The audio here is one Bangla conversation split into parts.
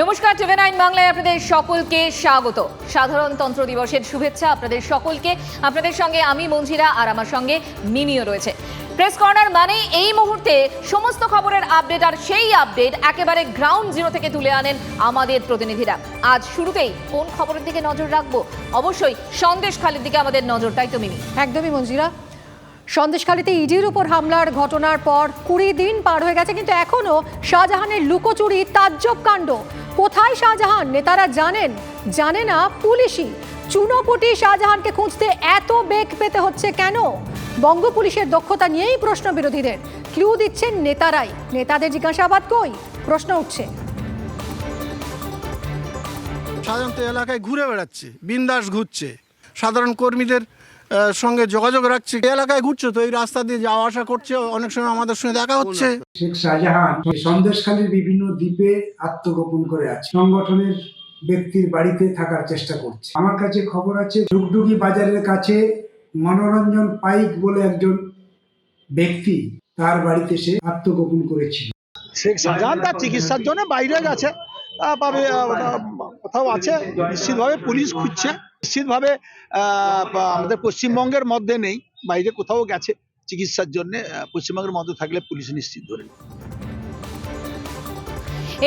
নমস্কার, টিভি নাইন বাংলায় আপনাদের সকলকে স্বাগত। সাধারণতন্ত্র দিবসের শুভেচ্ছা আপনাদের সকলকে। আপনাদের সঙ্গে আমি মঞ্জিরা আর আমার সঙ্গে মিমিও রয়েছে। প্রেস কর্নার মানে এই মুহূর্তে সমস্ত খবরের আপডেট আর সেই আপডেট একেবারে গ্রাউন্ড জিরো থেকে তুলে আনেন আমাদের প্রতিনিধিরা। আজ শুরুতেই কোন খবরের দিকে নজর রাখব? অবশ্যই সন্দেশ খালির দিকে আমাদের নজরটাই তো মিমি। একদমই মঞ্জিরা। সন্দেশখালীতে ইডির উপর হামলার ঘটনার পর কুড়ি দিন পার হয়ে গেছে, কিন্তু এখনও শাহজাহানের লুকোচুরি তাজ্জব কাণ্ড। কোথায় শাহজাহান? নেতারা জানেন? জানে না পুলিশই। চুনোপুটি শাহজাহানকে খুঁজতে এত বেগ পেতে হচ্ছে কেন? বঙ্গ পুলিশের দক্ষতা নিয়েই প্রশ্ন বিরোধীদের। ক্লু দিচ্ছেন নেতারাই। নেতাদের জিজ্ঞাসাবাদ কই? প্রশ্ন উঠছে। সাধারণত এলাকায় ঘুরে বেড়াচ্ছে, বিন্দাস ঘুরছে। সাধারণ কর্মীদের সঙ্গে যোগাযোগ রাখছে। এই এলাকায় ঘুরছে তো? এই রাস্তা দিয়ে যাওয়া আসা করছে? অনেক সময় আমাদের সঙ্গে দেখা হচ্ছে। শেখ শাহজাহান সন্দেশখালীর বিভিন্ন দ্বীপে আত্মগোপন করে আছে। সংগঠনের ব্যক্তির বাড়িতে থাকার চেষ্টা করছে। আমার কাছে খবর আছে ডুগডুগি বাজারের কাছে মনোরঞ্জন পাইক বলে একজন ব্যক্তি তার বাড়িতে সে আত্মগোপন করেছিল। শেখ শাহজাহান তার চিকিৎসার জন্য বাইরে গেছে। পাবে কোথাও আছে নিশ্চিতভাবে পুলিশ খুঁজছে নিশ্চিতভাবে আমাদের পশ্চিমবঙ্গের মধ্যে নেই, বাইরে কোথাও গেছে চিকিৎসার জন্য পশ্চিমবঙ্গের মধ্যে থাকলে পুলিশ নিশ্চিত ধরে।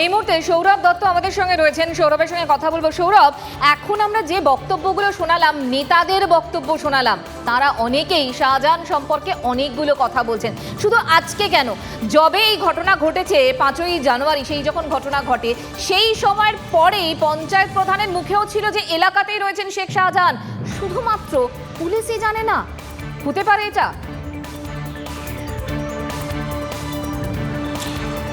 এই মুহূর্তে সৌরভ দত্ত আমাদের সঙ্গে রয়েছেন। সৌরভের সঙ্গে কথা বলব। সৌরভ, এখন আমরা যে বক্তব্যগুলো শোনালাম, নেতাদের বক্তব্য শোনালাম, তারা অনেকেই শাহজাহান সম্পর্কে অনেকগুলো কথা বলছেন। শুধু আজকে কেন? যবে এই ঘটনা ঘটেছে, পাঁচই জানুয়ারি, সেই যখন ঘটনা ঘটে, সেই সময়ের পরেই পঞ্চায়েত প্রধানের মুখেও ছিল যে এলাকাতেই রয়েছেন শেখ শাহজাহান। শুধুমাত্র পুলিশই জানে না। হতে পারে এটা?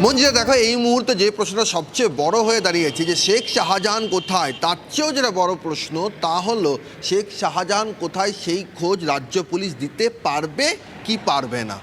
মঞ্জিরা দেখো, এই মুহূর্তে যে প্রশ্নটা সবচেয়ে বড় হয়ে দাঁড়িয়েছে যে শেখ শাহজাহান কোথায়, তার চেয়েও যেটা বড় প্রশ্ন তা হলো, শেখ শাহজাহান কোথায় সেই খোঁজ রাজ্য পুলিশ দিতে পারবে কি পারবে না?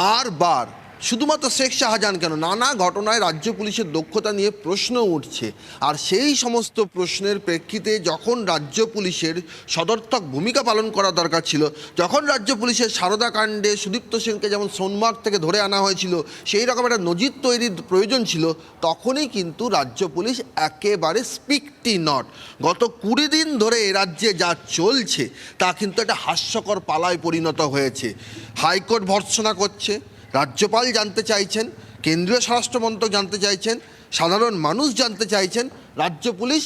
বারবার শুধুমাত্র শেখ শাহজাহান কেন? নানা ঘটনায় রাজ্য পুলিশের দক্ষতা নিয়ে প্রশ্ন উঠছে। আর সেই সমস্ত প্রশ্নের প্রেক্ষিতে যখন রাজ্য পুলিশের সদর্থক ভূমিকা পালন করা দরকার ছিল, যখন রাজ্য পুলিশের সারদা কাণ্ডে সুদীপ্ত সেনকে যেমন সোনমার্গ থেকে ধরে আনা হয়েছিল, সেই রকম একটা নজির তৈরির প্রয়োজন ছিল, তখনই কিন্তু রাজ্য পুলিশ একেবারে স্পিকটি নট। গত কুড়ি দিন ধরে এ রাজ্যে যা চলছে, তা কিন্তু একটা হাস্যকর পালায় পরিণত হয়েছে। হাইকোর্ট ভর্ৎসনা করছে রাজ্যপাল জানতে চাইছেন, কেন্দ্রীয় স্বরাষ্ট্রমন্ত্রক জানতে চাইছেন, সাধারণ মানুষ জানতে চাইছেন, রাজ্য পুলিশ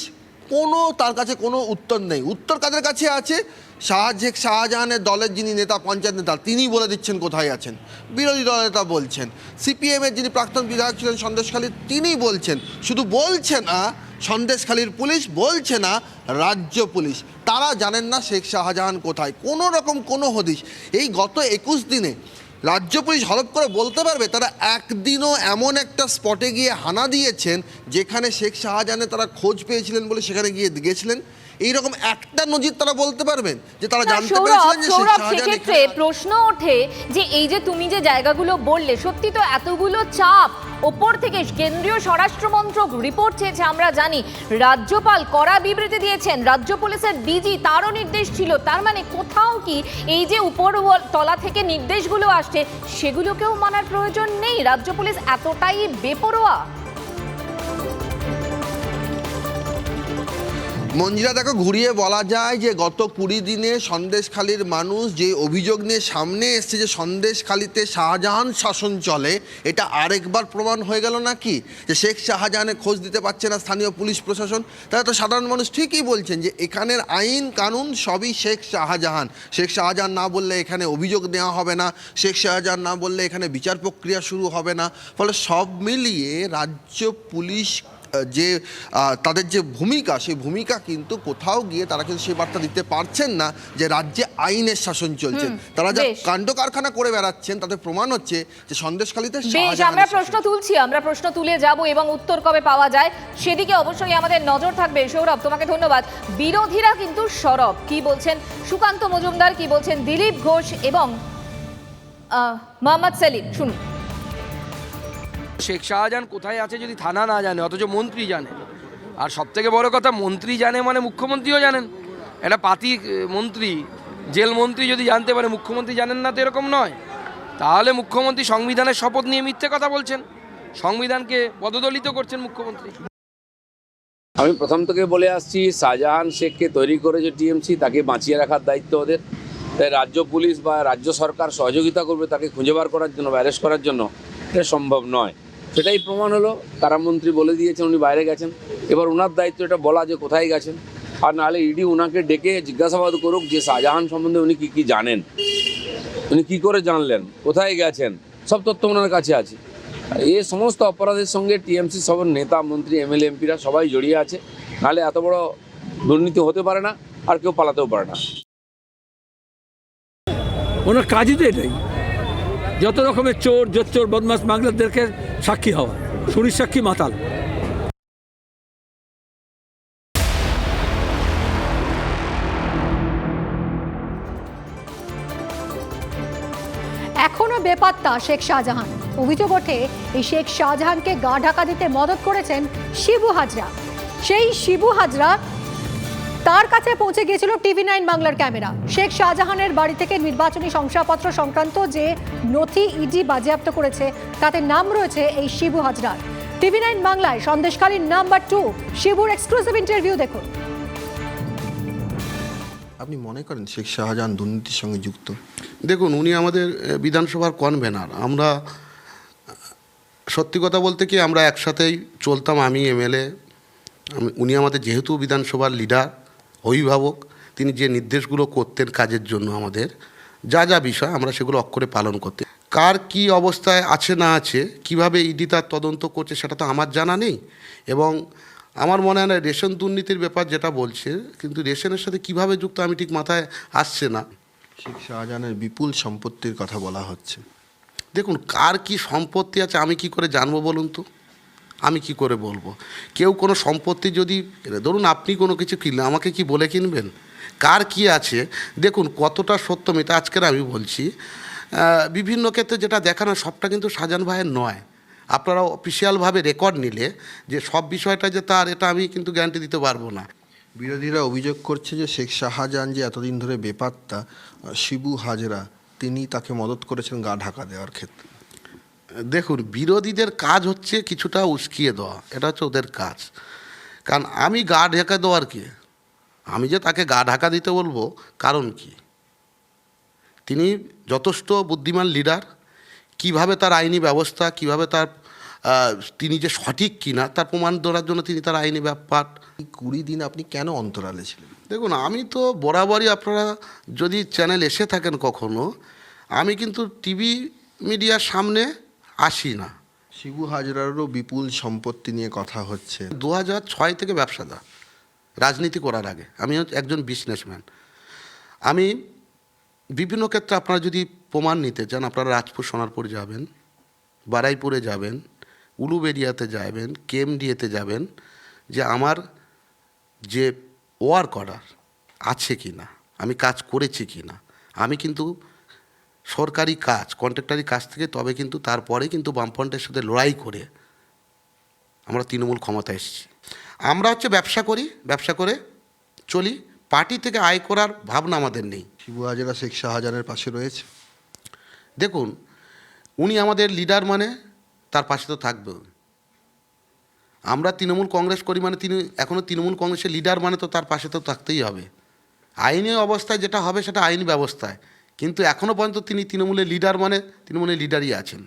কোনো, তার কাছে কোনো উত্তর নেই। উত্তর কাদের কাছে আছে? শাহজেক শাহজাহানের দলের যিনি নেতা, পঞ্চায়েত নেতা, তিনি বলে দিচ্ছেন কোথায় আছেন। বিরোধী দল নেতা বলছেন, সিপিএমের যিনি প্রাক্তন বিধায়ক ছিলেন সন্দেশখালী তিনি বলছেন, শুধু বলছে না সন্দেশখালীর পুলিশ বলছে না, রাজ্য পুলিশ। তারা জানেন না শেখ শাহজাহান কোথায়। কোনো রকম কোনো হদিশ। এই গত একুশ দিনে রাজ্য পুলিশ হলপ করে বলতে পারবে তারা একদিনও এমন একটা স্পটে গিয়ে হানা দিয়েছেন যেখানে শেখ শাহজাহানে তারা খোঁজ পেয়েছিলেন বলে সেখানে গিয়ে গেছিলেন। এইরকম একটা নজির তারা বলতে পারবেন যে তারা জানতে পেরেছিলেন যে শেখ সৌরভ সেক্ষেত্রে প্রশ্ন ওঠে যে এই যে তুমি যে জায়গাগুলো বললে সত্যি তো এতগুলো চাপ। ওপর থেকে কেন্দ্রীয় স্বরাষ্ট্রমন্ত্রক রিপোর্ট চেয়েছে, আমরা জানি। রাজ্যপাল কড়া বিবৃতি দিয়েছেন, রাজ্য পুলিশের ডিজি তারও নির্দেশ ছিল। তার মানে কোথাও কি এই যে উপর তলা থেকে নির্দেশগুলো আসছে, সেগুলোকেও মানার প্রয়োজন নেই। রাজ্য পুলিশ এতটাই বেপরোয়া। মঞ্জিরা দেখো, ঘুরিয়ে বলা যায় যে গত কুড়ি দিনে সন্দেশখালীর মানুষ যে অভিযোগ নিয়ে সামনে এসছে যে সন্দেশখালীতে শাহজাহান শাসন চলে, এটা আরেকবার প্রমাণ হয়ে গেল নাকি? যে শেখ শাহজাহানের খোঁজ দিতে পারছে না স্থানীয় পুলিশ প্রশাসন। তারা তো সাধারণ মানুষ ঠিকই বলছেন যে এখানের আইন কানুন সবই শেখ শাহজাহান। শেখ শাহজাহান না বললে এখানে অভিযোগ নেওয়া হবে না। শেখ শাহজাহান না বললে এখানে বিচার প্রক্রিয়া শুরু হবে না। ফলে সব মিলিয়ে রাজ্য পুলিশ যে তাদের যে ভূমিকা সেই ভূমিকা কিন্তু কোথাও গিয়ে তারা কিন্তু সেই বার্তা দিতে পারছেন না যে রাজ্যে আইনের শাসন চলছে। তারা যা কাণ্ড কারখানা করে বেড়াচ্ছেন তাতে প্রমাণ হচ্ছে যে সন্দেশখালীতে বেশ আমরা প্রশ্ন তুলছি আমরা প্রশ্ন তুলে যাব এবং উত্তর কবে পাওয়া যায় সেদিকে অবশ্যই আমাদের নজর থাকবে। সৌরভ তোমাকে ধন্যবাদ। বিরোধীরা কিন্তু সরব। কি বলছেন সুকান্ত মজুমদার কি বলছেন দিলীপ ঘোষ এবং আহ, মোহাম্মদ সেলিম? শুনুন। শেখ শাহজাহান কোথায় আছে যদি থানা না জানে, অথচ মন্ত্রী জানে। আর সব থেকে বড় কথা, মন্ত্রী জানে মানে মুখ্যমন্ত্রীও জানেন। একটা পাতি মন্ত্রী, জেল মন্ত্রী যদি জানতে পারে, মুখ্যমন্ত্রী জানেন না তো এরকম নয়। তাহলে মুখ্যমন্ত্রী সংবিধানের শপথ নিয়ে মিথ্যে কথা বলছেন। সংবিধানকে পদদলিত করছেন মুখ্যমন্ত্রী। আমি প্রথম থেকে বলে আসছি, শাহজাহান শেখকে তৈরি করে করেছে টিএমসি, তাকে বাঁচিয়ে রাখার দায়িত্ব ওদের। তাই রাজ্য পুলিশ বা রাজ্য সরকার সহযোগিতা করবে, তাকে খুঁজে বার করার জন্য বা অ্যারেস্ট করার জন্য এটা সম্ভব নয়। সেটাই প্রমাণ হলো। কারামন্ত্রী বলে দিয়েছেন, উনি বাইরে গেছেন। এবার ওনার দায়িত্ব এটা বলা যে কোথায় গেছেন। আর নাহলে ইডি ওনাকে ডেকে জিজ্ঞাসাবাদ করুক যে শাহজাহান সম্বন্ধে উনি কী কী জানেন। উনি কী করে জানলেন? কোথায় গেছেন? সব তথ্য ওনার কাছে আছে। এ সমস্ত অপরাধের সঙ্গে টিএমসি সব নেতা, মন্ত্রী, এমএলএ, এমপিরা সবাই জড়িয়ে আছে। নাহলে এত বড় দুর্নীতি হতে পারে না, আর কেউ পালাতেও পারে না। ওনার কাজই তো এটাই। যত রকমের চোর চোর বদমাস মাগলাদেরকে সাক্ষী হওয়া। শুনি সাক্ষী, মাতাল। এখনও বেপাত্তা শেখ শাহজাহান। অভিযোগ ওঠে, এই শেখ শাহজাহানকে গা ঢাকা দিতে মদত করেছেন শিবু হাজরা। সেই শিবু হাজরা তার কাছে পৌঁছে গিয়েছিল টিভি নাইন বাংলার ক্যামেরা। শেখ শাহজাহানের বাড়ি থেকে নির্বাচনী শংসাপত্র সংক্রান্ত যে নথি ইডি বাজেয়াপ্ত করেছে তাতে নাম রয়েছে এই শিবু হাজরার। টিভি নাইন বাংলায় সন্দেশখালীর নাম্বার টু শিবুর এক্সক্লুসিভ ইন্টারভিউ দেখুন। আপনি মনে করেন শেখ শাহজাহান দুর্নীতির সঙ্গে যুক্ত? দেখুন উনি আমাদের বিধানসভার কনভেনার আমরা সত্যি কথা বলতে কি আমরা একসাথেই চলতাম আমি এমএলএ উনি আমাদের যেহেতু বিধানসভার লিডার অভিভাবক তিনি যে নির্দেশগুলো করতেন কাজের জন্য আমাদের যা যা বিষয় আমরা সেগুলো অক্ষরে পালন করতে। কার কি অবস্থায় আছে না আছে কীভাবে ইডি তার তদন্ত করছে সেটা তো আমার জানা নেই। এবং আমার মনে হয় না রেশন দুর্নীতির ব্যাপার যেটা বলছে কিন্তু রেশনের সাথে কীভাবে যুক্ত আমি ঠিক মাথায় আসছে না। শেখ শাহজাহানের বিপুল সম্পত্তির কথা বলা হচ্ছে। দেখুন কার কি সম্পত্তি আছে আমি কি করে জানব বলুন তো? আমি কি করে বলব? কেউ কোনো সম্পত্তি যদি, ধরুন আপনি কোনো কিছু কিনলেন, আমাকে কি বলে কিনবেন? কার কি আছে? দেখুন, কতটা সত্য মিথ্যা আজকের আমি বলছি। বিভিন্ন ক্ষেত্রে যেটা দেখানো, সবটা কিন্তু সাজান ভাইয়ের নয়। আপনারা অফিসিয়ালভাবে রেকর্ড নিলে যে সব বিষয়টা যে তার, এটা আমি কিন্তু গ্যারান্টি দিতে পারব না। বিরোধীরা অভিযোগ করছে যে শেখ শাহজাহান যে এতদিন ধরে বেপাত্তা শিবু হাজরা, তিনি তাকে মদত করেছেন গা ঢাকা দেওয়ার ক্ষেত্রে। দেখুন বিরোধীদের কাজ হচ্ছে কিছুটা উস্কিয়ে দেওয়া। এটা হচ্ছে ওদের কাজ। কারণ আমি গা ঢাকা দেওয়ার কি? আমি যে তাকে গা ঢাকা দিতে বলব কারণ কি? তিনি যথেষ্ট বুদ্ধিমান লিডার কীভাবে তার আইনি ব্যবস্থা কীভাবে তার তিনি যে সঠিক কিনা তার প্রমাণ দেওয়ার জন্য তিনি তার আইনি ব্যাপার। কুড়ি দিন আপনি কেন অন্তরালে ছিলেন? দেখুন আমি তো বরাবরই আপনারা যদি চ্যানেল এসে থাকেন কখনো আমি কিন্তু টিভি মিডিয়ার সামনে আসি না। শিবু হাজরারও বিপুল সম্পত্তি নিয়ে কথা হচ্ছে। দু হাজার ছয় থেকে ব্যবসাদার রাজনীতি করার আগে। আমি একজন বিজনেসম্যান আমি বিভিন্ন ক্ষেত্রে আপনারা যদি প্রমাণ নিতে চান আপনারা রাজপুর সোনারপুর যাবেন বারাইপুরে যাবেন উলুবেরিয়াতে যাবেন কেএমডিএতে যাবেন যে আমার যে ওয়ার্ক অর্ডার আছে কি না আমি কাজ করেছি কি না আমি কিন্তু সরকারি কাজ কন্ট্রাক্টারি কাজ থেকে তবে কিন্তু তারপরে কিন্তু বামফ্রন্টের সাথে লড়াই করে আমরা তৃণমূল ক্ষমতা এসেছি। আমরা হচ্ছে ব্যবসা করি ব্যবসা করে চলি। পার্টি থেকে আয় করার ভাবনা আমাদের নেই। শিবু হাজরা শেখ শাহজাহানের পাশে রয়েছে। দেখুন উনি আমাদের লিডার মানে তার পাশে তো থাকবে। আমরা তৃণমূল কংগ্রেস করি মানে তিনি এখনও তৃণমূল কংগ্রেসের লিডার মানে তো তার পাশে তো থাকতেই হবে। আইনি অবস্থায় যেটা হবে সেটা আইনি ব্যবস্থায়। কিন্তু এখনও পর্যন্ত তিনি তৃণমূলের লিডার মানে তৃণমূলের লিডারই আছেন।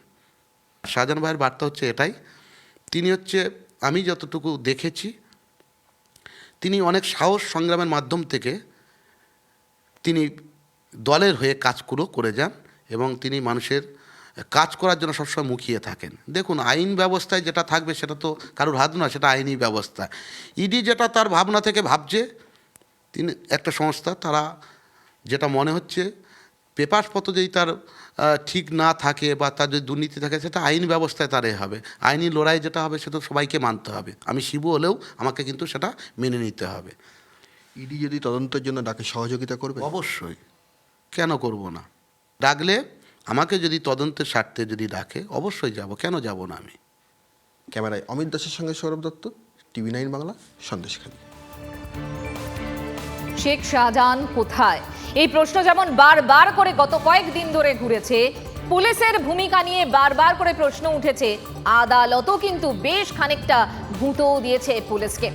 শাহজাহান ভাইয়ের বার্তা হচ্ছে এটাই। তিনি হচ্ছে, আমি যতটুকু দেখেছি, তিনি অনেক সাহস সংগ্রামের মাধ্যম থেকে তিনি দলের হয়ে কাজগুলো করে যান এবং তিনি মানুষের কাজ করার জন্য সবসময় মুখিয়ে থাকেন। দেখুন, আইন ব্যবস্থায় যেটা থাকবে সেটা তো কারোর হাত নয়, সেটা আইনি ব্যবস্থা। ইডি যেটা তার ভাবনা থেকে ভাবছে, তিনি একটা সংস্থা, তারা যেটা মনে হচ্ছে পেপারসপত্র যদি তার ঠিক না থাকে বা তার যদি দুর্নীতি থাকে সেটা আইন ব্যবস্থায় তার এ হবে। আইনি লড়াই যেটা হবে সেটা সবাইকে মানতে হবে। আমি শিবু হলেও আমাকে কিন্তু সেটা মেনে নিতে হবে। ইডি যদি তদন্তের জন্য ডাকে সহযোগিতা করবে? অবশ্যই। কেন করব না? ডাকলে আমাকে যদি তদন্তের স্বার্থে যদি ডাকে অবশ্যই যাব। কেন যাব না আমি? ক্যামেরায় অমিত দাসের সঙ্গে সৌরভ দত্ত টিভি নাইন বাংলা সন্দেশখালী। শেখ শাহজাহান কোথায়? এই প্রশ্ন যেমন বারবার করে গত কয়েকদিন ধরে ঘুরেছে, পুলিশের ভূমিকা নিয়ে বারবার করে প্রশ্ন উঠেছে, আদালতও কিন্তু বেশ খানিকটা ভুঁটো দিয়েছে পুলিশকে।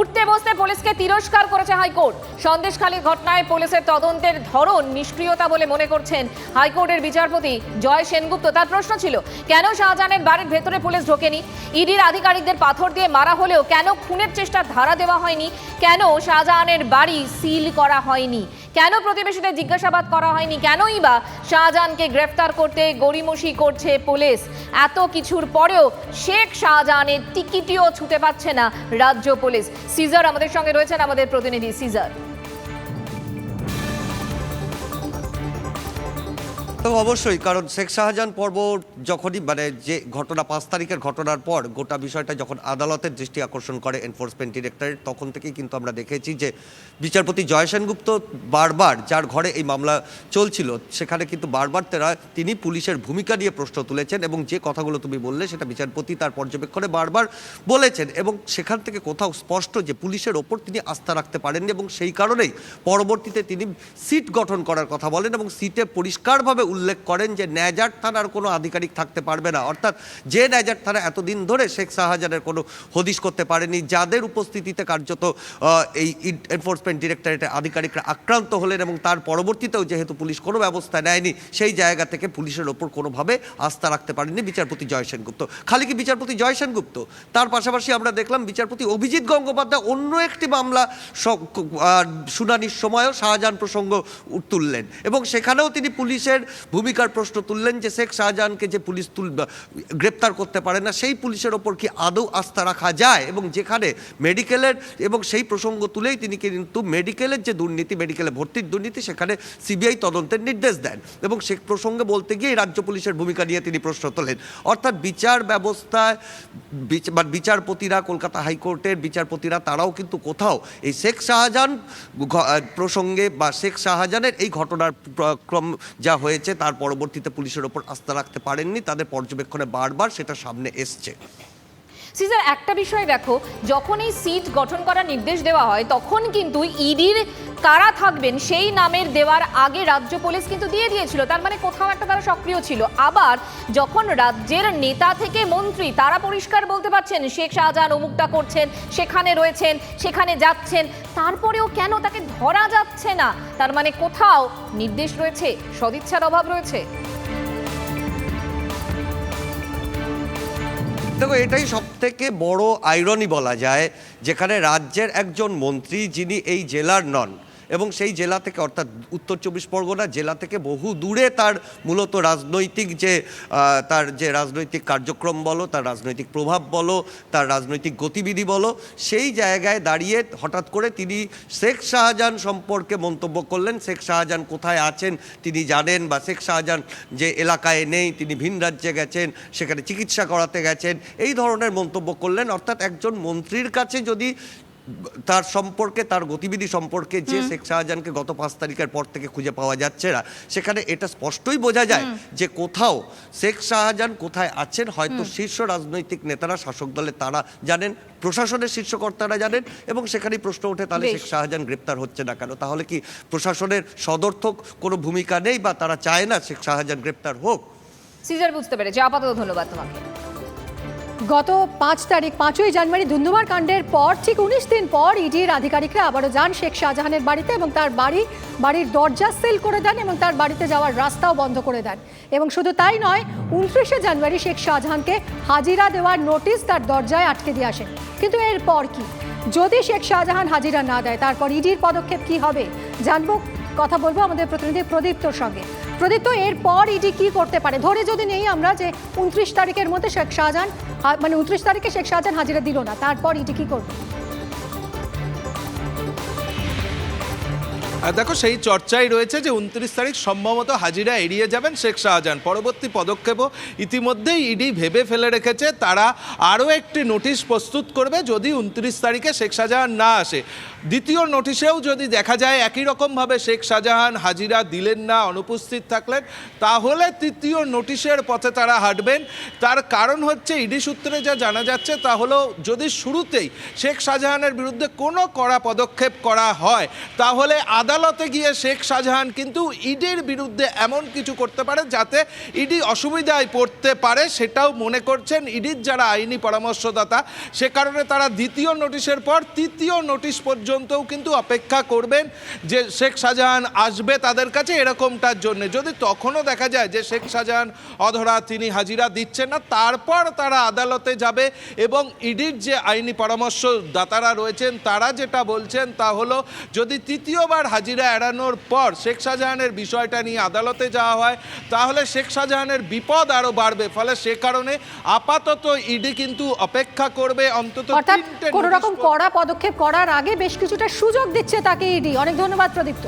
উঠতে বসতে পুলিশকে তিরস্কার করেছে হাইকোর্ট। সন্দেশখালীর ঘটনায় পুলিশের তদন্তের ধরন নিষ্ক্রিয়তা বলে মনে করছেন হাইকোর্টের বিচারপতি জয় সেনগুপ্ত। তার প্রশ্ন ছিল, কেন শাহজাহানের বাড়ির ভেতরে পুলিশ ঢোকেনি? ইডির আধিকারিকদের পাথর দিয়ে মারা হলেও কেন খুনের চেষ্টার ধারা দেওয়া হয়নি? কেন শাহজাহানের বাড়ি সিল করা হয়নি? কেন প্রতিবেশীদের জিজ্ঞাসাবাদ করা হয়নি? কেনই বা শাহজাহানকে গ্রেফতার করতে গড়িমসি করছে পুলিশ? এত কিছুর পরেও শেখ শাহজাহানের টিকিটিও ছুটে পাচ্ছে না রাজ্য পুলিশ। সিজার আমাদের সঙ্গে রয়েছেন আমাদের প্রতিনিধি সিজার। তো অবশ্যই, কারণ শেখ শাহজাহান পর্ব যখনই মানে যে ঘটনা, পাঁচ তারিখের ঘটনার পর গোটা বিষয়টা যখন আদালতের দৃষ্টি আকর্ষণ করে এনফোর্সমেন্ট ডিরেক্টরেট তখন থেকেই কিন্তু আমরা দেখেছি যে বিচারপতি জয় সেনগুপ্ত বারবার যার ঘরে এই মামলা চলছিল, সেখানে কিন্তু বারবার তারা, তিনি পুলিশের ভূমিকা নিয়ে প্রশ্ন তুলেছেন এবং যে কথাগুলো তুমি বললে সেটা বিচারপতি তার পর্যবেক্ষণে বারবার বলেছেন এবং সেখান থেকে কোথাও স্পষ্ট যে পুলিশের ওপর তিনি আস্থা রাখতে পারেননি এবং সেই কারণেই পরবর্তীতে তিনি সিট গঠন করার কথা বলেন এবং সিটে পরিষ্কারভাবে উল্লেখ করেন যে ন্যাজার থানার কোনো আধিকারিক থাকতে পারবে না। অর্থাৎ যে ন্যাজার থানা এতদিন ধরে শেখ শাহজাহানের কোনো হদিশ করতে পারেনি, যাদের উপস্থিতিতে কার্যত এই এনফোর্সমেন্ট ডিরেক্টরেটের আধিকারিকরা আক্রান্ত হলেন এবং তার পরবর্তীতেও যেহেতু পুলিশ কোনো ব্যবস্থা নেয়নি, সেই জায়গা থেকে পুলিশের ওপর কোনোভাবে আস্থা রাখতে পারেনি বিচারপতি জয় সেনগুপ্ত। খালি কি বিচারপতি জয় সেনগুপ্ত? তার পাশাপাশি আমরা দেখলাম বিচারপতি অভিজিৎ গঙ্গোপাধ্যায় অন্য একটি মামলা শুনানির সময়ও শাহজাহান প্রসঙ্গ তুললেন এবং সেখানেও তিনি পুলিশের ভূমিকার প্রশ্ন তুললেন যে শেখ শাহজাহানকে যে পুলিশ তুল গ্রেপ্তার করতে পারে না, সেই পুলিশের ওপর কি আদৌ আস্থা রাখা যায়? এবং যেখানে মেডিকেলের এবং সেই প্রসঙ্গ তুলেই তিনি কিন্তু মেডিকেলের যে দুর্নীতি, মেডিকেলে ভর্তির দুর্নীতি, সেখানে সিবিআই তদন্তের নির্দেশ দেন। এবং সে প্রসঙ্গে বলতে গিয়ে রাজ্য পুলিশের ভূমিকা নিয়ে তিনি প্রশ্ন তোলেন। অর্থাৎ বিচার ব্যবস্থায় বা বিচারপতিরা, কলকাতা হাইকোর্টের বিচারপতিরা, তারাও কিন্তু কোথাও এই শেখ শাহজাহান প্রসঙ্গে বা শেখ শাহজাহানের এই ঘটনার ক্রম যা হয়েছে তার পরবর্তীতে পুলিশের ওপর আস্থা রাখতে পারেননি তাদের পর্যবেক্ষণে বারবার সেটা সামনে এসছে। সিজার একটা বিষয় দেখো, যখন এই সিট গঠন করার নির্দেশ দেওয়া হয়, তখন কিন্তু ইডির কারা থাকবেন সেই নামের দেওয়ার আগে রাজ্য পুলিশ কিন্তু দিয়ে দিয়েছিল। তার মানে কোথাও একটা তারা সক্রিয় ছিল। আবার যখন রাজ্যের নেতা থেকে মন্ত্রী, তারা পরিষ্কার বলতে পারছেন, শেখ শাহজাহান অমুকটা করছেন, সেখানে রয়েছেন, সেখানে যাচ্ছেন, তারপরেও কেন তাকে ধরা যাচ্ছে না? তার মানে কোথাও নির্দেশ রয়েছে, সদিচ্ছার অভাব রয়েছে। দেখো, এটাই সব থেকে বড় আইরনি বলা যায়, যেখানে রাজ্যের একজন মন্ত্রী যিনি এই জেলার নন এবং সেই জেলা থেকে, অর্থাৎ উত্তর চব্বিশ পরগনা জেলা থেকে বহু দূরে তার মূলত রাজনৈতিক যে তার যে রাজনৈতিক কার্যক্রম বলো, তার রাজনৈতিক প্রভাব বলো, তার রাজনৈতিক গতিবিধি বলো, সেই জায়গায় দাঁড়িয়ে হঠাৎ করে তিনি শেখ শাহজাহান সম্পর্কে মন্তব্য করলেন। শেখ শাহজাহান কোথায় আছেন তিনি জানেন বা শেখ শাহজাহান যে এলাকায় নেই, তিনি ভিন রাজ্যে গেছেন, সেখানে চিকিৎসা করাতে গেছেন, এই ধরনের মন্তব্য করলেন। অর্থাৎ একজন মন্ত্রীর কাছে যদি তার সম্পর্কে তার গতিবিধি সম্পর্কে যে শেখ শাহজাহানকে গত পাঁচ তারিখের পর থেকে খুঁজে পাওয়া যাচ্ছে না সেখানে এটা স্পষ্টই বোঝা যায় যে কোথাও শেখ শাহজাহান কোথায় আছেন হয়তো শীর্ষ রাজনৈতিক নেতারা শাসক দলে তারা জানেন প্রশাসনের শীর্ষকর্তারা জানেন এবং সেখানেই প্রশ্ন ওঠে তাহলে শেখ শাহজাহান গ্রেপ্তার হচ্ছে না কেন? তাহলে কি প্রশাসনের সদর্থক কোনো ভূমিকা নেই বা তারা চায় না শেখ শাহজাহান গ্রেপ্তার হোক? সিজার বুঝতে পেরেছি। আপাতত ধন্যবাদ তোমাকে। গত পাঁচ তারিখ, পাঁচই জানুয়ারি ধুন্ধুমার কাণ্ডের পর, ঠিক উনিশ দিন পর ইডির আধিকারিকরা আবারও যান শেখ শাহজাহানের বাড়িতে এবং তার বাড়ি, বাড়ির দরজা সিল করে দেন এবং তার বাড়িতে যাওয়ার রাস্তাও বন্ধ করে দেন। এবং শুধু তাই নয়, উনত্রিশে জানুয়ারি শেখ শাহজাহানকে হাজিরা দেওয়ার নোটিশ তার দরজায় আটকে দিয়ে আসেন কিন্তু এরপর কি? যদি শেখ শাহজাহান হাজিরা না দেয়, তারপর ইডির পদক্ষেপ কি হবে? জানব, কথা বলব আমাদের প্রতিনিধি প্রদীপ্তর সঙ্গে। প্রদীপ্ত এরপর ইডি কি করতে পারে? ধরে যদি নেই আমরা যে উনত্রিশ তারিখের মধ্যে শেখ শাহজাহান মানে উনত্রিশ তারিখে শেখ শাহজাহান হাজিরা দিল না, তারপর ইডি কি করবে? দেখো, সেই চর্চাই রয়েছে যে উনত্রিশ তারিখ সম্ভবত হাজিরা এড়িয়ে যাবেন শেখ শাহজাহান। পরবর্তী পদক্ষেপও ইতিমধ্যেই ইডি ভেবে ফেলে রেখেছে। তারা আরও একটি নোটিশ প্রস্তুত করবে যদি উনত্রিশ তারিখে শেখ শাহজাহান না আসে। দ্বিতীয় নোটিশেও যদি দেখা যায় একই রকমভাবে শেখ শাহজাহান হাজিরা দিলেন না, অনুপস্থিত থাকলেন, তাহলে তৃতীয় নোটিশের পথে তারা হাঁটবেন। তার কারণ হচ্ছে, ইডি সূত্রে যা জানা যাচ্ছে, তা হলো যদি শুরুতেই শেখ শাহজাহানের বিরুদ্ধে কোনো কড়া পদক্ষেপ করা হয়, তাহলে আদালতে গিয়ে শেখ শাহজাহান কিন্তু ইডির বিরুদ্ধে এমন কিছু করতে পারে যাতে ইডি অসুবিধায় পড়তে পারে সেটাও মনে করছেন ইডির যারা আইনি পরামর্শদাতা। সে কারণে তারা দ্বিতীয় নোটিশের পর তৃতীয় নোটিশ পর্যন্তও কিন্তু অপেক্ষা করবেন যে শেখ শাহজাহান আসবে তাদের কাছে এরকমটার জন্য। যদি তখনও দেখা যায় যে শেখ শাহজাহান অধরা তিনি হাজিরা দিচ্ছেন না, তারপর তারা আদালতে যাবে এবং ইডির যে আইনি পরামর্শদাতারা রয়েছেন, তারা যেটা বলছেন তা হলো, যদি তৃতীয়বার হাজিরা এড়ানোর পর শেখ শাহজাহানের বিষয়টা নিয়ে আদালতে যাওয়া হয়। তাহলে শেখ শাহজাহানের বিপদ আরও বাড়বে ফলে সে কারণে আপাতত ইডি কিন্তু অপেক্ষা করবে অন্তত কোনো রকম কড়া পদক্ষেপ করার আগে বেশ কিছুটা সুযোগ দিচ্ছে তাকে ইডি। অনেক ধন্যবাদ প্রদীপ্ত।